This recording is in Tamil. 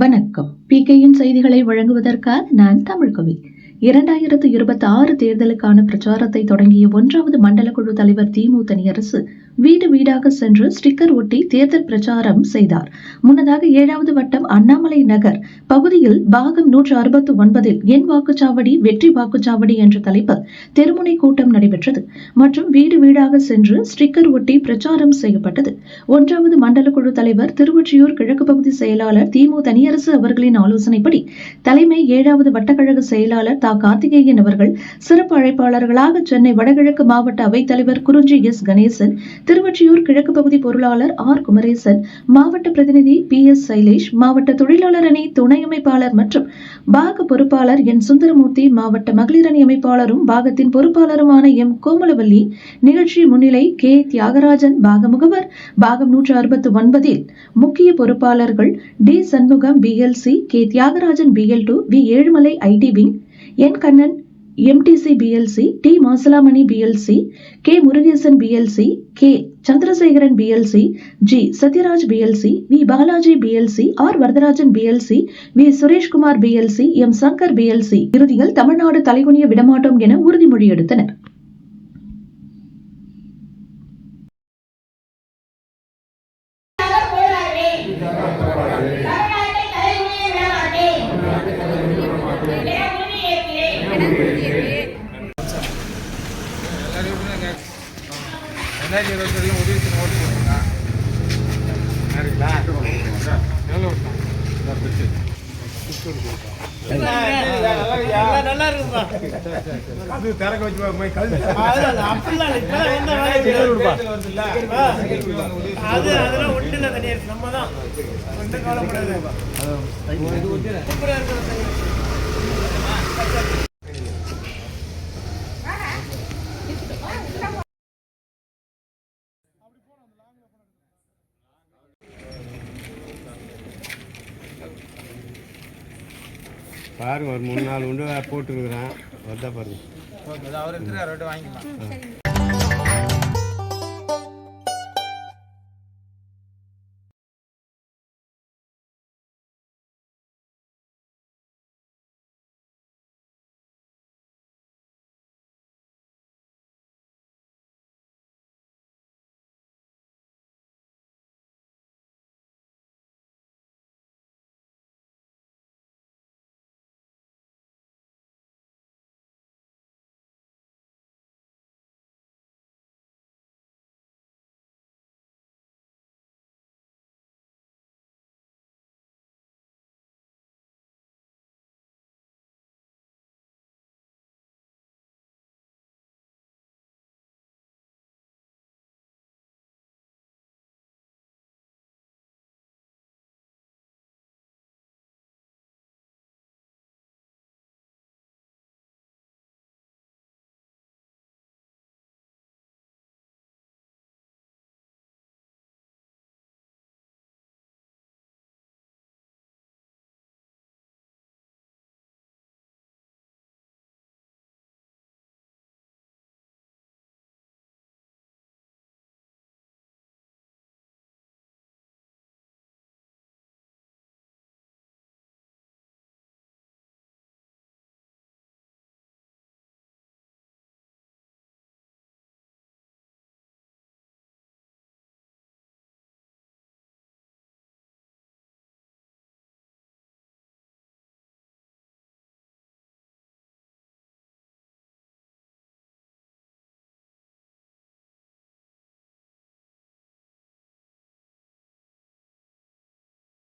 வணக்கம். பி கேயின் செய்திகளை வழங்குவதற்காக நான் தமிழ்கவி இரண்டாயிரத்து இருபத்தி ஆறு தேர்தலுக்கான பிரச்சாரத்தை தொடங்கிய ஒன்றாவது மண்டல குழு தலைவர் திமு தனியரசு வீடு வீடாக சென்று ஸ்டிக்கர் ஒட்டி தேர்தல் பிரச்சாரம் செய்தார். முன்னதாக ஏழாவது வட்டம் அண்ணாமலை நகர் பகுதியில் பாகம் நூற்று அறுபத்தி ஒன்பதில் என் வாக்குச்சாவடி வெற்றி வாக்குச்சாவடி என்ற தலைப்பில் தெருமுனை கூட்டம் நடைபெற்றது. மற்றும் வீடு வீடாக சென்று ஸ்டிக்கர் ஒட்டி பிரச்சாரம் செய்யப்பட்டது. ஒன்றாவது மண்டல குழு தலைவர் திருவொற்றியூர் கிழக்கு பகுதி செயலாளர் திமு தனியரசு அவர்களின் ஆலோசனைப்படி தலைமை ஏழாவது வட்டக்கழக செயலாளர் தா. கார்த்திகேயன் அவர்கள் சிறப்பு அழைப்பாளர்களாக சென்னை வடகிழக்கு மாவட்ட அவைத்தலைவர் குறிஞ்சி எஸ். கணேசன் திருவொற்றியூர் கிழக்கு பகுதி பொருளாளர் ஆர். குமரேசன் மாவட்ட பிரதிநிதி பி. எஸ். சைலேஷ் மாவட்ட தொழிலாளர் அணி துணை அமைப்பாளர் மற்றும் பாக பொறுப்பாளர் என். சுந்தரமூர்த்தி மாவட்ட மகளிர் அணி அமைப்பாளரும் பாகத்தின் பொறுப்பாளருமான எம். கோமலவல்லி நிகழ்ச்சி முன்னிலை கே. தியாகராஜன் பாக முகவர் பாகம் நூற்று அறுபத்து ஒன்பதில் முக்கிய பொறுப்பாளர்கள் T. Shanmugam BLC K. Thiyagarajan BL two V. Ezhumalai IT wing N. Kannan MTC BLC T Masalamani BLC K Murugesan BLC K Chandrasekaran BLC G Sathyaraj BLC V Balaji BLC R Varadarajan BLC V Sureshkumar BLC M Shankar BLC இறுதியில் தமிழ்நாடு தலைகுனிய விடமாட்டோம் என உறுதிமொழி எடுத்தனர் ரெண்டுல உதவி ஓட்டு போட்டுருங்க சரிங்களா? எவ்வளோ நல்லா இருக்குப்பா அது திறக்க வச்சு போய் கழுத்து அப்படிலாம் அது அதெல்லாம் ஒண்ணு இல்லை தனியார் நம்ம தான் ஒன்றும் கவலைப்படாது. பாருங்க ஒரு மூணு நாலு உண்டு போட்டுருக்குறேன். வருதா பாருங்க. அவர் இருக்கிறார் வாங்கிக்கலாம்.